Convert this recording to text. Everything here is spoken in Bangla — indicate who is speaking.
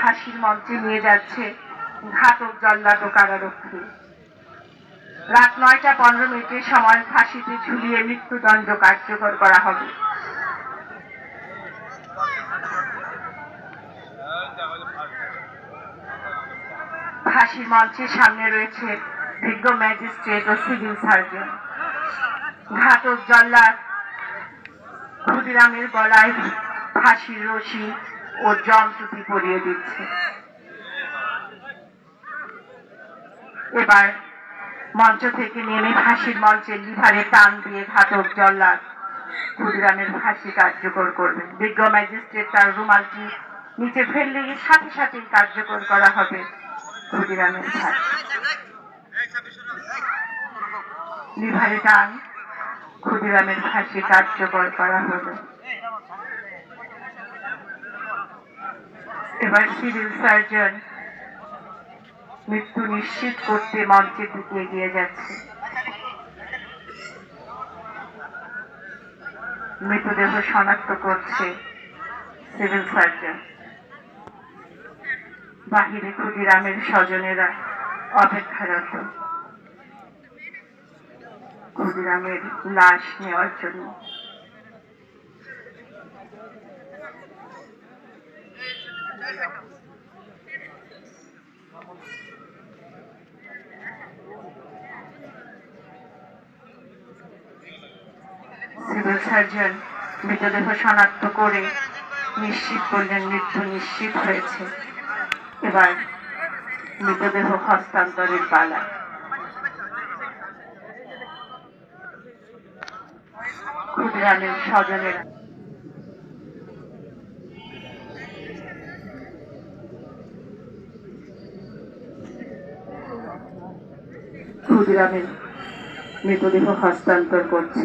Speaker 1: ফাঁসির মঞ্চে নিয়ে যাচ্ছে ঘাতক জল্লাদ কারারক্ষী। রাত নয়টা পনেরো মিনিটের সময় ফাঁসিতে ঝুলিয়ে মৃত্যুদণ্ড কার্যকর করা হবে। ফাঁসির মঞ্চের সামনে রয়েছে বিজ্ঞ ম্যাজিস্ট্রেট ও সিভিল সার্জন। ঘাতক জল্লাদ ক্ষুদিরামের গলায় ফাঁসির রশি ও জমটুপি পরিয়ে দিচ্ছে। এবার মঞ্চ থেকে নেমে ফাঁসির মঞ্চে লিভারে টান দিয়ে ঘাতক জল্লাদ। ক্ষুদিরামের ফাঁসি কার্যকর করবেন বিজ্ঞ ম্যাজিস্ট্রেট তার রুমালটি নিচে ফেললে সাথে সাথেই কার্যকর করা হবে ক্ষুদিরামের ফাঁসি। লিভারে টান, ক্ষুদিরামের ফাঁসি কার্যকর করা হলো এবার সিভিল সার্জন মৃত্যু নিশ্চিত করতে মঞ্চের দিকে এগিয়ে যাচ্ছে। মৃতদেহ শনাক্ত করছে সিভিল সার্জন। বাহিরে ক্ষুদিরামের স্বজনেরা অপেক্ষারত। ক্ষুদিরামের লাশ নেওয়ার জন্য। সিভিল সার্জন মৃতদেহ শনাক্ত করে নিশ্চিত করলেন, মৃত্যু নিশ্চিত হয়েছে। এবার মৃতদেহ হস্তান্তরের পালা। ক্ষুদ্রামের স্বজনেরা ক্ষুদিরামের মৃতদেহ হস্তান্তর করছে।